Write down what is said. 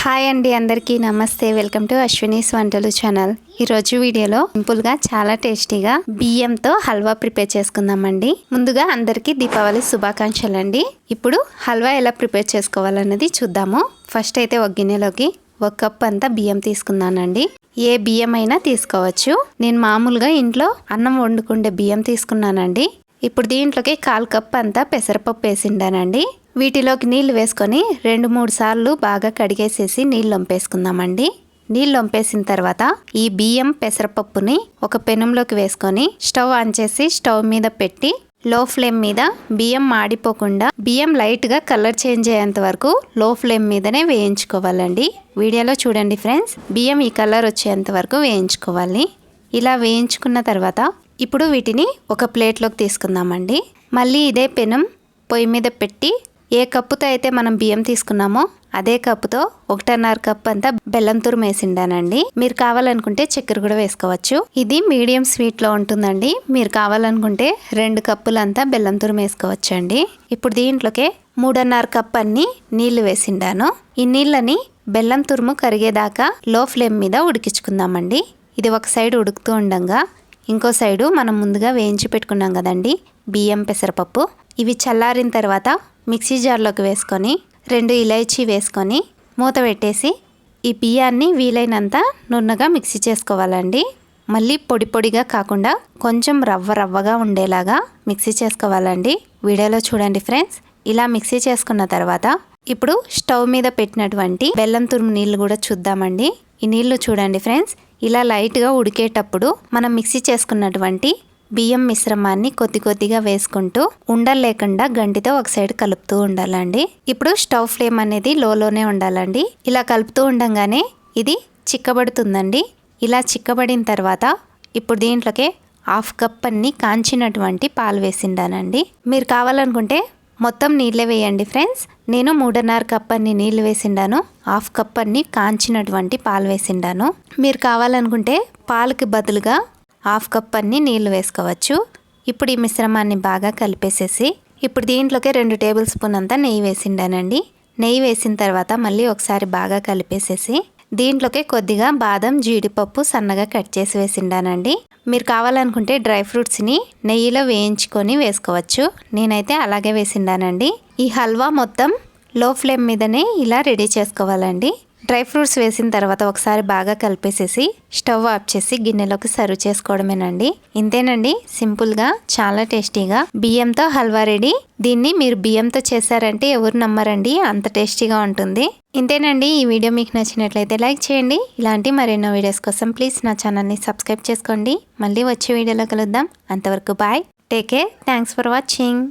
Hi అండి అందరికీ నమస్తే. వెల్కమ్ టు అశ్వినీస్ వంటలు ఛానల్. ఈరోజు వీడియోలో సింపుల్గా చాలా టేస్టీగా బియ్యంతో హల్వా ప్రిపేర్ చేసుకుందామండి. ముందుగా అందరికీ దీపావళి శుభాకాంక్షలు అండి ఇప్పుడు హల్వా ఎలా ప్రిపేర్ చేసుకోవాలన్నది చూద్దాము. ఫస్ట్ అయితే ఒక గిన్నెలోకి ఒక కప్ అంతా బియ్యం తీసుకున్నానండి. ఏ బియ్యం అయినా తీసుకోవచ్చు. నేను మామూలుగా ఇంట్లో అన్నం వండుకుండే బియ్యం తీసుకున్నానండి. ఇప్పుడు దీంట్లోకి కాల్ కప్ అంతా పెసరపప్పు వేసిండానండి వీటిలోకి నీళ్ళు వేసుకొని రెండు మూడు సార్లు బాగా కడిగేసేసి నీళ్ళు వంపేసుకుందామండి నీళ్ళు వంపేసిన తర్వాత ఈ బియ్యం పెసరపప్పుని ఒక పెనంలోకి వేసుకొని స్టవ్ ఆన్ చేసి స్టవ్ మీద పెట్టి లో ఫ్లేమ్ మీద బియ్యం మాడిపోకుండా బియ్యం లైట్గా కలర్ చేంజ్ అయ్యేంత వరకు లో ఫ్లేమ్ మీదనే వేయించుకోవాలండి. వీడియోలో చూడండి ఫ్రెండ్స్ బియ్యం ఈ కలర్ వచ్చేంత వరకు వేయించుకోవాలి. ఇలా వేయించుకున్న తర్వాత ఇప్పుడు వీటిని ఒక ప్లేట్లోకి తీసుకుందామండి. మళ్ళీ ఇదే పెనం పొయ్యి మీద పెట్టి ఏ కప్పుతో అయితే మనం బియ్యం తీసుకున్నామో అదే కప్పుతో ఒకటిన్నర కప్ అంతా బెల్లం తురుము వేసిండానండి. మీరు కావాలనుకుంటే చక్కెర కూడా వేసుకోవచ్చు. ఇది మీడియం స్వీట్లో ఉంటుందండి. మీరు కావాలనుకుంటే రెండు కప్పులంతా బెల్లం తురుము వేసుకోవచ్చు అండి ఇప్పుడు దీంట్లోకే మూడున్నర కప్ అన్ని నీళ్ళు వేసిండాను. ఈ నీళ్ళని బెల్లం తురుము కరిగేదాకా లో ఫ్లేమ్ మీద ఉడికించుకుందామండి. ఇది ఒక సైడ్ ఉడుకుతూ ఉండంగా ఇంకో సైడు మనం ముందుగా వేయించి పెట్టుకున్నాం కదండి బియ్యం పెసరపప్పు. ఇవి చల్లారిన తర్వాత మిక్సీ జార్లోకి వేసుకొని రెండు ఇలైచీ వేసుకొని మూత పెట్టేసి ఈ బియ్యాన్ని వీలైనంత నున్నగా మిక్సీ చేసుకోవాలండి. మళ్ళీ పొడి పొడిగా కాకుండా కొంచెం రవ్వ రవ్వగా ఉండేలాగా మిక్సీ చేసుకోవాలండి. వీడియోలో చూడండి ఫ్రెండ్స్. ఇలా మిక్సీ చేసుకున్న తర్వాత ఇప్పుడు స్టవ్ మీద పెట్టినటువంటి బెల్లం తురుము నీళ్ళు కూడా చూద్దామండి. ఈ నీళ్ళు చూడండి ఫ్రెండ్స్. ఇలా లైట్గా ఉడికేటప్పుడు మనం మిక్సీ చేసుకున్నటువంటి బియ్యం మిశ్రమాన్ని కొద్ది కొద్దిగా వేసుకుంటూ ఉండలు లేకుండా గంటితో ఒక సైడ్ కలుపుతూ ఉండాలండి. ఇప్పుడు స్టవ్ ఫ్లేమ్ అనేది లోలోనే ఉండాలండి. ఇలా కలుపుతూ ఉండగానే ఇది చిక్కబడుతుందండి. ఇలా చిక్కబడిన తర్వాత ఇప్పుడు దీంట్లోకి హాఫ్ కప్ అన్ని కాంచినటువంటి పాలు వేసిండానండి. మీరు కావాలనుకుంటే మొత్తం నీళ్ళే వేయండి ఫ్రెండ్స్. నేను మూడున్నర కప్ అన్ని నీళ్ళు వేసిండాను. హాఫ్ కప్ అన్ని కాంచినటువంటి పాలు వేసిండాను. మీరు కావాలనుకుంటే పాలకి బదులుగా హాఫ్ కప్ అన్ని నీళ్ళు వేసుకోవచ్చు. ఇప్పుడు ఈ మిశ్రమాన్ని బాగా కలిపేసేసి ఇప్పుడు దీంట్లోకి రెండు టేబుల్ స్పూన్ అంతా నెయ్యి వేసిండానండి. నెయ్యి వేసిన తర్వాత మళ్ళీ ఒకసారి బాగా కలిపేసేసి దీంట్లోకి కొద్దిగా బాదం జీడిపప్పు సన్నగా కట్ చేసి వేసిండానండి. మీరు కావాలనుకుంటే డ్రై ఫ్రూట్స్ని నెయ్యిలో వేయించుకొని వేసుకోవచ్చు. నేనైతే అలాగే వేసిండానండి. ఈ హల్వా మొత్తం లో ఫ్లేమ్ మీదనే ఇలా రెడీ చేసుకోవాలండి. డ్రై ఫ్రూట్స్ వేసిన తర్వాత ఒకసారి బాగా కలిపేసేసి స్టవ్ ఆఫ్ చేసి గిన్నెలోకి సర్వ్ చేసుకోవడమేనండి. ఇంతేనండి సింపుల్గా చాలా టేస్టీగా. బియ్యంతో హల్వా రెడీ. దీన్ని మీరు బియ్యంతో చేశారంటే ఎవరు నమ్మరండి అంత టేస్టీగా ఉంటుంది. ఇంతేనండి ఈ వీడియో మీకు నచ్చినట్లయితే లైక్ చేయండి. ఇలాంటి మరెన్నో వీడియోస్ కోసం ప్లీజ్ నా ఛానల్ని సబ్స్క్రైబ్ చేసుకోండి. మళ్ళీ వచ్చే వీడియోలో కలుద్దాం. అంతవరకు bye. Take care. Thanks for watching.